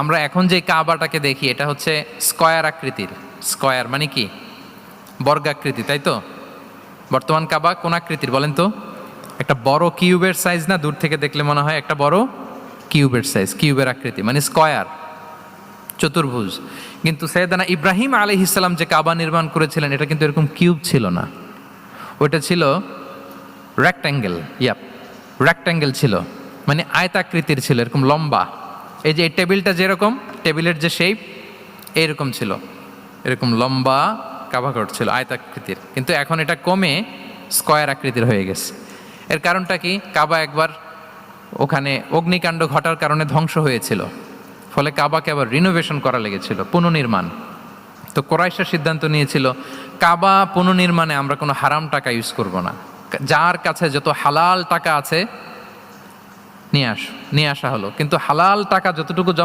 আমরা এখন যে কাবাটাকে দেখি, এটা হচ্ছে স্কয়ার আকৃতির। স্কয়ার মানে কি? বর্গাকৃতি তাই তো? বর্তমান কাবা কোন আকৃতির বলেন তো? একটা বড় কিউবের সাইজ না? দূর থেকে দেখলে মনে হয় একটা বড় কিউবের সাইজ, কিউবের আকৃতি মানে স্কয়ার, চতুর্ভুজ। কিন্তু সৈয়দানা ইব্রাহিম আলী ইসলাম যে কাবা নির্মাণ করেছিলেন, এটা কিন্তু এরকম কিউব ছিল না। ওইটা ছিল রেক্ট্যাঙ্গেল ইয়াপ রেক্ট্যাঙ্গেল ছিল মানে আয়তাকৃতির ছিল, এরকম লম্বা। এই যে এই টেবিলটা যেরকম, টেবিলের যে শেপ এইরকম ছিল। এরকম লম্বা কাভাঘর ছিল, আয়তাকৃতির। কিন্তু এখন এটা কমে স্কয়ার আকৃতির হয়ে গেছে। এর কারণটা কি? কাবা একবার ওখানে অগ্নিকাণ্ড ঘটার কারণে ধ্বংস হয়েছিল। ফলে কাবাকে আবার রিনোভেশন করা লেগেছিল, পুনর্নির্মাণ। তো কোরাইশা সিদ্ধান্ত নিয়েছিল, কাবা পুনর্নির্মাণে আমরা কোনো হারাম টাকা ইউজ করব না। যার কাছে যত হালাল টাকা আছে নিয়ে আস নিয়ে আসা হলো। কিন্তু হালাল টাকা যতটুকু জমা